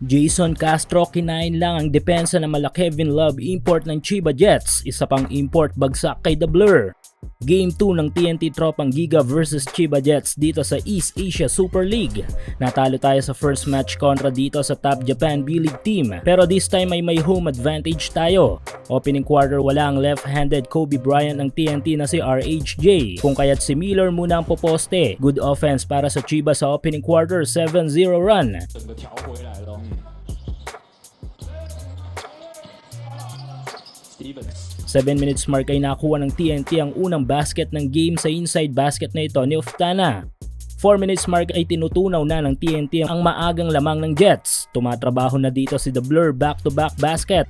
Jason Castro kinain lang ang depensa ng mala Kevin Love import ng Chiba Jets, isa pang import bagsak kay The Blur. Game 2 ng TNT Tropang Giga versus Chiba Jets dito sa East Asia Super League. Natalo tayo sa first match kontra dito sa Top Japan B-League team pero this time ay may home advantage tayo. Opening quarter wala ang left-handed Kobe Bryant ng TNT na si RHJ kung kaya't si Miller muna ang poposte. Good offense para sa Chiba sa opening quarter 7-0 run. 整个调回来了 7 minutes mark ay nakuha ng TNT ang unang basket ng game sa inside basket na ito ni Uftana. 4 minutes mark ay tinutunaw na ng TNT ang maagang lamang ng Jets. Tumatrabaho na dito si The Blur back-to-back basket.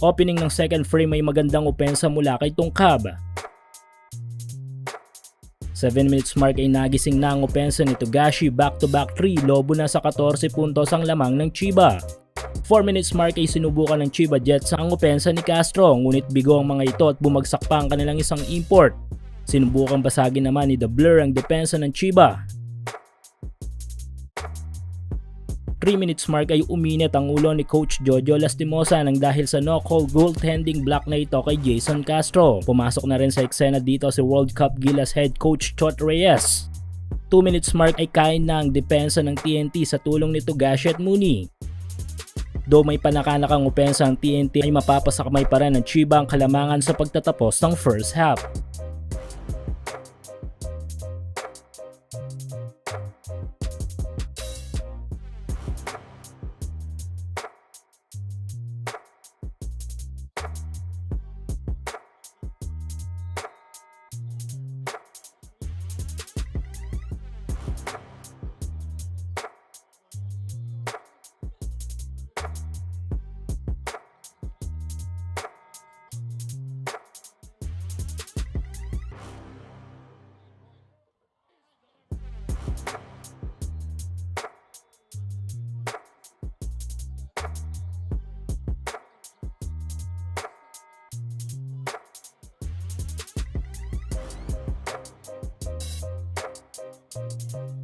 Opening ng second frame ay magandang opensa mula kay Tungkab. 7 minutes mark ay nagising na ang opensa ni Togashi back-to-back 3 lobo na sa 14 puntos ang lamang ng Chiba. 4 minutes mark ay sinubukan ng Chiba Jets ang opensa ni Castro ngunit bigo ang mga ito at bumagsak pa ang kanilang isang import. Sinubukan basagin naman ni The Blur ang depensa ng Chiba 3 minutes mark ay uminit ang ulo ni Coach Jojo Lastimosa nang dahil sa no-call goaltending block na ito kay Jason Castro. Pumasok na rin sa eksena dito si World Cup Gilas head coach Chot Reyes. 2 minutes mark ay kain na ang depensa ng TNT sa tulong ni Togashi at Mooney. Do may panakanakang opensa ang TNT ay mapapasakamay pa rin ng Chiba ang kalamangan sa pagtatapos ng first half. Música